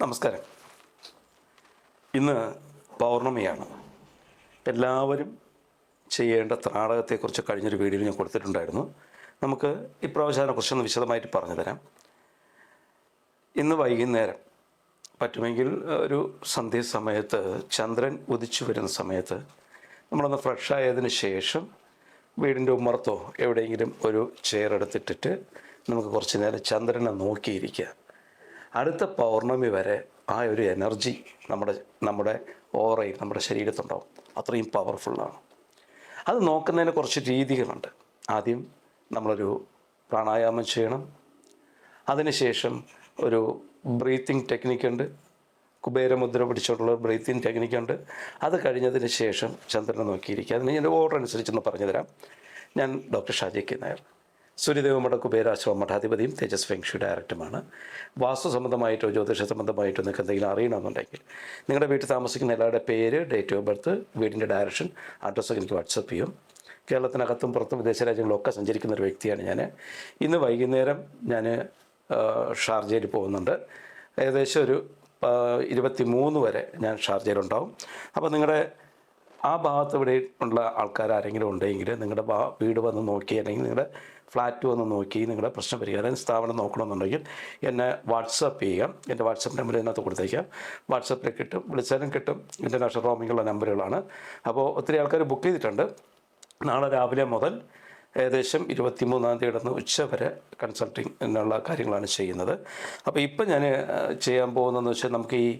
നമസ്കാരം. ഇന്ന് പൗർണമിയാണ്. എല്ലാവരും ചെയ്യേണ്ട ത്രാടകത്തെക്കുറിച്ച് കഴിഞ്ഞൊരു വീഡിയോ ഞാൻ കൊടുത്തിട്ടുണ്ടായിരുന്നു. നമുക്ക് ഇപ്രാവശ്യം അതിനെക്കുറിച്ചൊന്ന് വിശദമായിട്ട് പറഞ്ഞു തരാം ഇന്ന് വൈകുന്നേരം പറ്റുമെങ്കിൽ ഒരു സന്ധ്യ സമയത്ത് ചന്ദ്രൻ ഉദിച്ചു വരുന്ന സമയത്ത് നമ്മളൊന്ന് ഫ്രഷ് ആയതിനു ശേഷം വീടിന്റെ ഉമ്മറത്തോ എവിടെയെങ്കിലും ഒരു ചെയർ എടുത്തിട്ടിട്ട് നമുക്ക് കുറച്ച് നേരം ചന്ദ്രനെ നോക്കിയിരിക്കുക. അടുത്ത പൗർണമി വരെ ആ ഒരു എനർജി നമ്മുടെ നമ്മുടെ ഓറയിൽ നമ്മുടെ ശരീരത്തുണ്ടാവും. അത്രയും പവർഫുള്ളാണ്. അത് നോക്കുന്നതിന് കുറച്ച് രീതികളുണ്ട്. ആദ്യം നമ്മളൊരു പ്രാണായാമം ചെയ്യണം. അതിനുശേഷം ഒരു ബ്രീത്തിങ് ടെക്നിക്കുണ്ട് കുബേരമുദ്ര പിടിച്ചുകൊണ്ടുള്ള ബ്രീത്തിങ് ടെക്നിക്കുണ്ട് അത് കഴിഞ്ഞതിന് ശേഷം ചന്ദ്രനെ നോക്കിയിരിക്കുക. അതിന് ഞാൻ ഓർഡർ അനുസരിച്ചൊന്ന് പറഞ്ഞുതരാം. ഞാൻ ഡോക്ടർ ഷാജി കെ നായർ സൂര്യദേവമഠ കുബേരാശ്രമ മഠാധിപതിയും തേജസ് ഫെങ്ഷു ഡയറക്ടറുമാണ്. വാസ്തു സംബന്ധമായിട്ടോ ജ്യോതിഷ സംബന്ധമായിട്ടോ നിങ്ങൾക്ക് എന്തെങ്കിലും അറിയണമെന്നുണ്ടെങ്കിൽ നിങ്ങളുടെ വീട്ടിൽ താമസിക്കുന്ന എല്ലാവരുടെ പേര് ഡേറ്റ് ഓഫ് ബർത്ത് വീടിന്റെ ഡയറക്ഷൻ അഡ്രസ്സൊക്കെ എനിക്ക് വാട്സപ്പ് ചെയ്യും. കേരളത്തിനകത്തും പുറത്തും വിദേശ രാജ്യങ്ങളിലൊക്കെ സഞ്ചരിക്കുന്ന ഒരു വ്യക്തിയാണ് ഞാൻ. ഇന്ന് വൈകുന്നേരം ഞാൻ ഷാർജയിൽ പോകുന്നുണ്ട്. ഏകദേശം ഒരു ഇരുപത്തി മൂന്ന് വരെ ഞാൻ ഷാർജയിലുണ്ടാവും. അപ്പോൾ നിങ്ങളുടെ ആ ഭാഗത്ത് ഇവിടെ ഉള്ള ആൾക്കാർ ആരെങ്കിലും ഉണ്ടെങ്കിൽ നിങ്ങളുടെ വീട് വന്ന് നോക്കി അല്ലെങ്കിൽ നിങ്ങളുടെ ഫ്ലാറ്റ് വന്ന് നോക്കി നിങ്ങളുടെ പ്രശ്ന പരിഹാരം സ്ഥാപനം നോക്കണമെന്നുണ്ടെങ്കിൽ എന്നെ വാട്സപ്പ് ചെയ്യുക എന്റെ വാട്സപ്പ് നമ്പർ ഇതിനകത്ത് കൊടുത്തേക്കാം. വാട്സപ്പിൽ കിട്ടും വിളിച്ചാലും കിട്ടും. ഇന്റർനാഷണൽ റോമിങ്ങുള്ള നമ്പറുകളാണ്. അപ്പോൾ ഒത്തിരി ആൾക്കാർ ബുക്ക് ചെയ്തിട്ടുണ്ട്. നാളെ രാവിലെ മുതൽ ഏകദേശം ഇരുപത്തിമൂന്നാം തീയതി നിന്ന് ഉച്ച വരെ കൺസൾട്ടിങ് എന്നുള്ള കാര്യങ്ങളാണ് ചെയ്യുന്നത്. അപ്പോൾ ഇപ്പം ഞാൻ ചെയ്യാൻ പോകുന്നതെന്ന് വെച്ചാൽ നമുക്ക് ഈ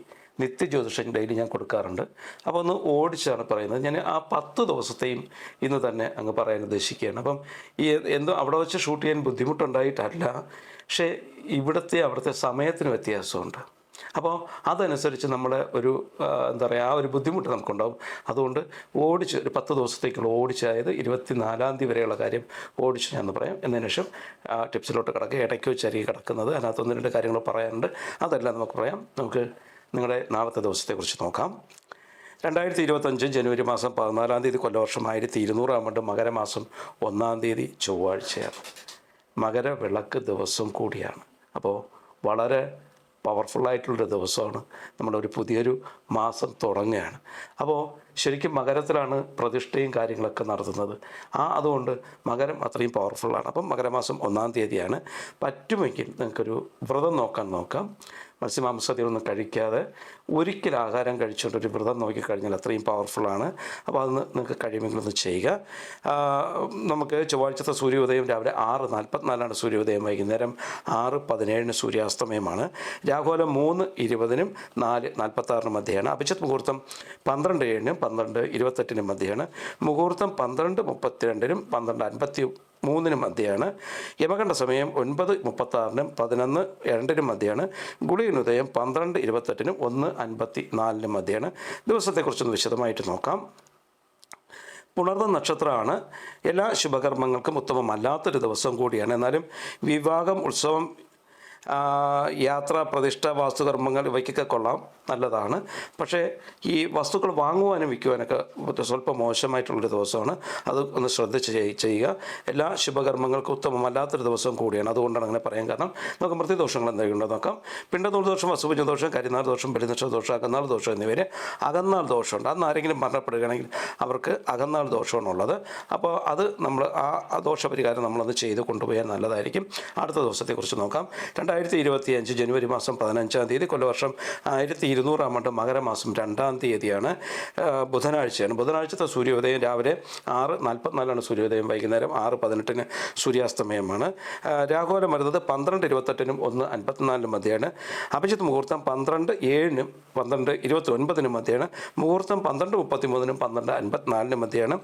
നിത്യജ്യോതിഷം ഡെയിലി ഞാൻ കൊടുക്കാറുണ്ട്. അപ്പോൾ ഒന്ന് ഓടിച്ചാണ് പറയുന്നത്. ഞാൻ ആ പത്ത് ദിവസത്തെയും ഇന്ന് തന്നെ അങ്ങ് പറയാൻ ഉദ്ദേശിക്കുകയാണ്. അപ്പം ഈ എന്തോ അവിടെ വെച്ച് ഷൂട്ട് ചെയ്യാൻ ബുദ്ധിമുട്ടുണ്ടായിട്ടല്ല. പക്ഷേ ഇവിടുത്തെ അവിടുത്തെ സമയത്തിന് വ്യത്യാസമുണ്ട്. അപ്പോൾ അതനുസരിച്ച് നമ്മുടെ ഒരു എന്താ പറയുക ആ ഒരു ബുദ്ധിമുട്ട് നമുക്കുണ്ടാവും. അതുകൊണ്ട് ഓടിച്ച് ഒരു പത്ത് ദിവസത്തേക്കുള്ള ഓടിച്ചായത് ഇരുപത്തിനാലാം തീയതി വരെയുള്ള കാര്യം ഓടിച്ച് ഞാൻ പറയാം. എന്നതിന് ശേഷം ടിപ്സിലോട്ട് കിടക്കുക. ഇടയ്ക്ക് വെച്ചായിരിക്കും കിടക്കുന്നത്. അതിനകത്ത് ഒന്ന് രണ്ട് കാര്യങ്ങൾ പറയാനുണ്ട്. അതെല്ലാം നമുക്ക് പറയാം. നമുക്ക് നിങ്ങളുടെ നാളത്തെ ദിവസത്തെക്കുറിച്ച് നോക്കാം. രണ്ടായിരത്തി ഇരുപത്തഞ്ച് ജനുവരി മാസം പതിനാലാം തീയതി കൊല്ലവർഷം ആയിരത്തി ഇരുന്നൂറാം ആണ്ട് മകരമാസം ഒന്നാം തീയതി ചൊവ്വാഴ്ചയാണ്. മകര വിളക്ക് ദിവസം കൂടിയാണ്. അപ്പോൾ വളരെ പവർഫുള്ളായിട്ടുള്ളൊരു ദിവസമാണ്. നമ്മളൊരു പുതിയൊരു മാസം തുടങ്ങുകയാണ്. അപ്പോൾ ശരിക്കും മകരത്തിലാണ് പ്രതിഷ്ഠയും കാര്യങ്ങളൊക്കെ നടത്തുന്നത്. ആ അതുകൊണ്ട് മകരം അത്രയും പവർഫുള്ളാണ്. അപ്പം മകരമാസം ഒന്നാം തീയതിയാണ്. പറ്റുമെങ്കിൽ നിങ്ങൾക്കൊരു വ്രതം നോക്കാൻ നോക്കാം. മത്സ്യമാംസത്തിലൊന്നും കഴിക്കാതെ ഒരിക്കൽ ആഹാരം കഴിച്ചുകൊണ്ട് ഒരു വ്രതം നോക്കിക്കഴിഞ്ഞാൽ അത്രയും പവർഫുള്ളാണ് അപ്പോൾ അത് നിങ്ങൾക്ക് കഴിയുമെങ്കിൽ ഒന്ന് ചെയ്യുക. നമുക്ക് ചൊവ്വാഴ്ചത്തെ സൂര്യോദയം രാവിലെ ആറ് നാൽപ്പത്തിനാലാണ് സൂര്യോദയം. വൈകുന്നേരം ആറ് പതിനേഴിന് സൂര്യാസ്തമയമാണ്. രാഹുലം മൂന്ന് ഇരുപതിനും നാല് നാൽപ്പത്താറിനും മധ്യയാണ്. അഭിജിത്ത് മുഹൂർത്തം പന്ത്രണ്ട് ഏഴിനും പന്ത്രണ്ട് ഇരുപത്തെട്ടിനും മധ്യയാണ്. മുഹൂർത്തം പന്ത്രണ്ട് മുപ്പത്തിരണ്ടിനും പന്ത്രണ്ട് അൻപത്തി മൂന്നിനും മധ്യയാണ്. യമകണ്ഠ സമയം ഒൻപത് മുപ്പത്താറിനും പതിനൊന്ന് രണ്ടിനും മധ്യയാണ്. ഗുളികനുദയം പന്ത്രണ്ട് ഇരുപത്തെട്ടിനും ഒന്ന് അൻപത്തി നാലിന് മധ്യയാണ് ദിവസത്തെക്കുറിച്ചൊന്ന് വിശദമായിട്ട് നോക്കാം. പുണർന്ന നക്ഷത്രമാണ്. എല്ലാ ശുഭകർമ്മങ്ങൾക്കും ഉത്തമമല്ലാത്തൊരു ദിവസം കൂടിയാണ്. എന്നാലും വിവാഹം ഉത്സവം യാത്ര പ്രതിഷ്ഠ വാസ്തുകർമ്മങ്ങൾ ഇവയ്ക്കൊക്കെ കൊള്ളാം. നല്ലതാണ്. പക്ഷേ ഈ വസ്തുക്കൾ വാങ്ങുവാനും വിൽക്കുവാനൊക്കെ സ്വല്പം മോശമായിട്ടുള്ളൊരു ദിവസമാണ്. അത് ഒന്ന് ശ്രദ്ധിച്ച് ചെയ്യുക. എല്ലാ ശുഭകർമ്മങ്ങൾക്കും ഉത്തമമല്ലാത്തൊരു ദിവസം കൂടിയാണ്. അതുകൊണ്ടാണ് അങ്ങനെ പറയാൻ കാരണം. നമുക്ക് മൃത്യുദോഷങ്ങൾ എന്തെങ്കിലും നോക്കാം. പിണ്ടനൂർ ദോഷം വസുപുജ ദോഷം കരിനാൾ ദോഷം ബലിനക്ഷ ദോഷം അകന്നാൾ ദോഷം എന്നിവരെ അകന്നാൾ ദോഷമുണ്ട്. അന്ന് ആരെങ്കിലും മരണപ്പെടുകയാണെങ്കിൽ അവർക്ക് അകന്നാൾ ദോഷമാണുള്ളത് അപ്പോൾ അത് നമ്മൾ ആ ദോഷപരിഹാരം നമ്മളത് ചെയ്ത് കൊണ്ടുപോയാൽ നല്ലതായിരിക്കും. അടുത്ത ദിവസത്തെക്കുറിച്ച് നോക്കാം. രണ്ടായിരത്തി ഇരുപത്തി അഞ്ച് ജനുവരി മാസം പതിനഞ്ചാം തീയതി കൊല്ലവർഷം ആയിരത്തി ഇരുന്നൂറാം ആണ്ട് മകരമാസം രണ്ടാം തീയതിയാണ് ബുധനാഴ്ചയാണ്. ബുധനാഴ്ചത്തെ സൂര്യോദയം രാവിലെ ആറ് നാൽപ്പത്തിനാലാണ് സൂര്യോദയം വൈകുന്നേരം ആറ് പതിനെട്ടിന് സൂര്യാസ്തമയമാണ്. ആ, രാഹുലം വരുന്നത് പന്ത്രണ്ട് ഇരുപത്തെട്ടിനും ഒന്ന് അൻപത്തിനാലിനും മധ്യയാണ്. അഭിജിത്ത് മുഹൂർത്തം പന്ത്രണ്ട് ഏഴിനും പന്ത്രണ്ട് ഇരുപത്തി ഒൻപതിനും മധ്യയാണ്. മുഹൂർത്തം പന്ത്രണ്ട് മുപ്പത്തി മൂന്നിനും പന്ത്രണ്ട് അൻപത്തിനാലിനും മധ്യയാണ്.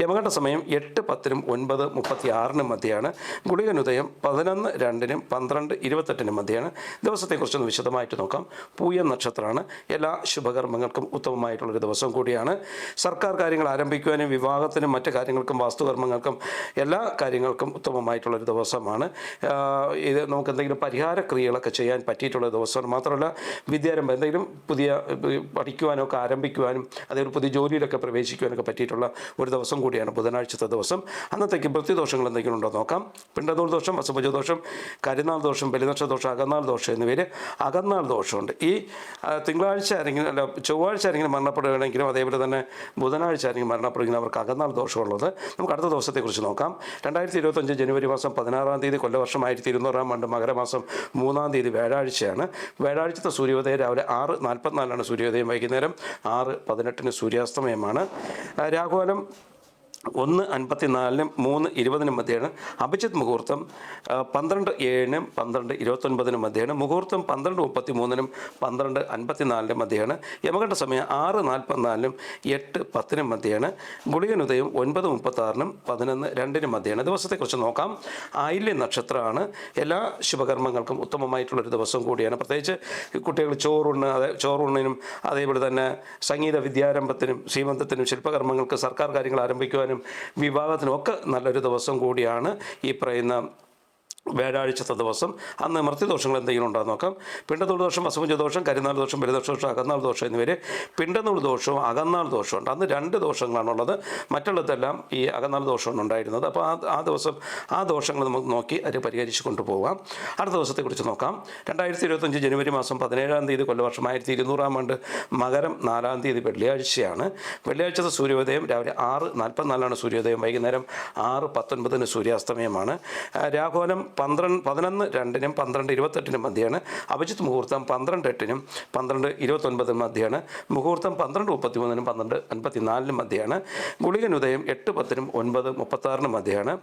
യമകണ്ഠ സമയം എട്ട് പത്തിനും ഒൻപത് മുപ്പത്തി ആറിനും മധ്യയാണ്. ഗുളികനുദയം പതിനൊന്ന് രണ്ടിനും പന്ത്രണ്ട് ഇരുപത്തെട്ടിനും മധ്യയാണ് ദിവസത്തെക്കുറിച്ചൊന്ന് വിശദമായിട്ട് നോക്കാം. പൂയം നക്ഷത്രമാണ്. എല്ലാ ശുഭകർമ്മങ്ങൾക്കും ഉത്തമമായിട്ടുള്ളൊരു ദിവസം കൂടിയാണ്. സർക്കാർ കാര്യങ്ങൾ ആരംഭിക്കുവാനും വിവാഹത്തിനും മറ്റ് കാര്യങ്ങൾക്കും വാസ്തുകർമ്മങ്ങൾക്കും എല്ലാ കാര്യങ്ങൾക്കും ഉത്തമമായിട്ടുള്ളൊരു ദിവസമാണ്. ഇത് നമുക്ക് എന്തെങ്കിലും പരിഹാര ക്രിയകളൊക്കെ ചെയ്യാൻ പറ്റിയിട്ടുള്ള ദിവസമാണ്. മാത്രമല്ല വിദ്യാരംഭം എന്തെങ്കിലും പുതിയ പഠിക്കുവാനൊക്കെ ആരംഭിക്കുവാനും അതേപോലെ പുതിയ ജോലിയിലൊക്കെ പ്രവേശിക്കുവാനൊക്കെ പറ്റിയിട്ടുള്ള ഒരു ദിവസം കൂടിയാണ് ബുധനാഴ്ചത്തെ ദിവസം. അന്നത്തേക്ക് വൃത്തിദോഷങ്ങൾ എന്തെങ്കിലും ഉണ്ടോ നോക്കാം. പിണ്ടനൂർ ദോഷം അസുഭജ ദോഷം കരുനാൾ ദോഷം ബലിനക്ഷ ദോഷം അകന്നാൾ ദോഷം എന്നിവയിൽ അകന്നാൾ ദോഷമുണ്ട് ഈ തിങ്കളാഴ്ച ആരെങ്കിലും അല്ല ചൊവ്വാഴ്ച ആരെങ്കിലും മരണപ്പെടുകയാണെങ്കിലും അതേപോലെ തന്നെ ബുധനാഴ്ച ആരെങ്കിലും മരണപ്പെടുകയും അവർക്ക് അകന്നാൾ ദോഷമുള്ളത് നമുക്ക് അടുത്ത ദിവസത്തെക്കുറിച്ച് നോക്കാം. രണ്ടായിരത്തി ഇരുപത്തഞ്ച് ജനുവരി മാസം പതിനാറാം തീയതി കൊല്ലവർഷം ആയിരത്തി ഇരുന്നൂറാം ആണ്ട് മകരമാസം മൂന്നാം തീയതി വ്യാഴാഴ്ചയാണ്. വ്യാഴാഴ്ചത്തെ സൂര്യോദയം രാവിലെ ആറ് നാൽപ്പത്തിനാലാണ് സൂര്യോദയം. വൈകുന്നേരം ആറ് പതിനെട്ടിന് സൂര്യാസ്തമയമാണ്. രാഘുവാലം ഒന്ന് അൻപത്തിനാലിനും മൂന്ന് ഇരുപതിനും മധ്യേണ് അഭിജിത് മുഹൂർത്തം പന്ത്രണ്ട് ഏഴിനും പന്ത്രണ്ട് ഇരുപത്തൊൻപതിനും മധ്യേണ് മുഹൂർത്തം പന്ത്രണ്ട് മുപ്പത്തി മൂന്നിനും പന്ത്രണ്ട് അൻപത്തിനാലിനും മധ്യേണ് യമകണ്ഠ സമയം ആറ് നാൽപ്പത്തിനാലിനും എട്ട് പത്തിനും മധ്യയാണ്. ഗുളികനുദയം ഒൻപത് മുപ്പത്താറിനും പതിനൊന്ന് രണ്ടിനും മധ്യേണ് ദിവസത്തെക്കുറിച്ച് നോക്കാം. ആയില്യ നക്ഷത്രമാണ്. എല്ലാ ശുഭകർമ്മങ്ങൾക്കും ഉത്തമമായിട്ടുള്ളൊരു ദിവസം കൂടിയാണ്. പ്രത്യേകിച്ച് കുട്ടികൾ ചോറുണ്ണ് അതെ ചോറുണ്ണിനും അതേപോലെ തന്നെ സംഗീത വിദ്യാരംഭത്തിനും ശ്രീമന്തത്തിനും ശില്പകർമ്മങ്ങൾക്ക് സർക്കാർ കാര്യങ്ങൾ ആരംഭിക്കുവാനും വിവാഹത്തിനും ഒക്കെ നല്ലൊരു ദിവസം കൂടിയാണ് ഈ പറയുന്ന വ്യാഴാഴ്ചത്തെ ദിവസം അന്ന് മൃത്യുദോഷങ്ങൾ എന്തെങ്കിലും ഉണ്ടോ നോക്കാം. പിണ്ടനൂൽ ദോഷം വസുപുഞ്ച ദോഷം കരിനാൾ ദോഷം ബലിദോഷ ദോഷം അകന്നാൾ ദോഷം എന്നിവർ പിണ്ടനൂൾ ദോഷവും അകന്നാൾ ദോഷമുണ്ട് അന്ന് രണ്ട് ദോഷങ്ങളാണുള്ളത് മറ്റുള്ളതെല്ലാം ഈ അകന്നാൾ ദോഷമാണ് ഉണ്ടായിരുന്നത്. അപ്പോൾ ആ ആ ദിവസം ആ ദോഷങ്ങൾ നമുക്ക് നോക്കി അത് പരിഹരിച്ച് കൊണ്ടുപോകാം അടുത്ത ദിവസത്തെക്കുറിച്ച് നോക്കാം. രണ്ടായിരത്തി ഇരുപത്തഞ്ച് ജനുവരി മാസം പതിനേഴാം തീയതി കൊല്ലവർഷം ആയിരത്തി ഇരുന്നൂറാം ആണ്ട് മകരം നാലാം തീയതി വെള്ളിയാഴ്ചയാണ്. വെള്ളിയാഴ്ചത്തെ സൂര്യോദയം രാവിലെ ആറ് നാൽപ്പത്തിനാലാണ് സൂര്യോദയം. വൈകുന്നേരം ആറ് പത്തൊൻപതിന് സൂര്യാസ്തമയമാണ്. രാഘോലം പന്ത്രണ്ട് പതിനൊന്ന് രണ്ടിനും പന്ത്രണ്ട് ഇരുപത്തെട്ടിനും മധ്യയാണ് അഭിജിത്ത് മുഹൂർത്തം പന്ത്രണ്ട് എട്ടിനും പന്ത്രണ്ട് ഇരുപത്തൊൻപതിനും മധ്യയാണ് മുഹൂർത്തം പന്ത്രണ്ട് മുപ്പത്തി മൂന്നിനും പന്ത്രണ്ട് അൻപത്തിനാലിനും മധ്യയാണ് ഗുളികനുദയം എട്ട് പത്തിനും ഒൻപത് മുപ്പത്താറിനും മധ്യയാണ്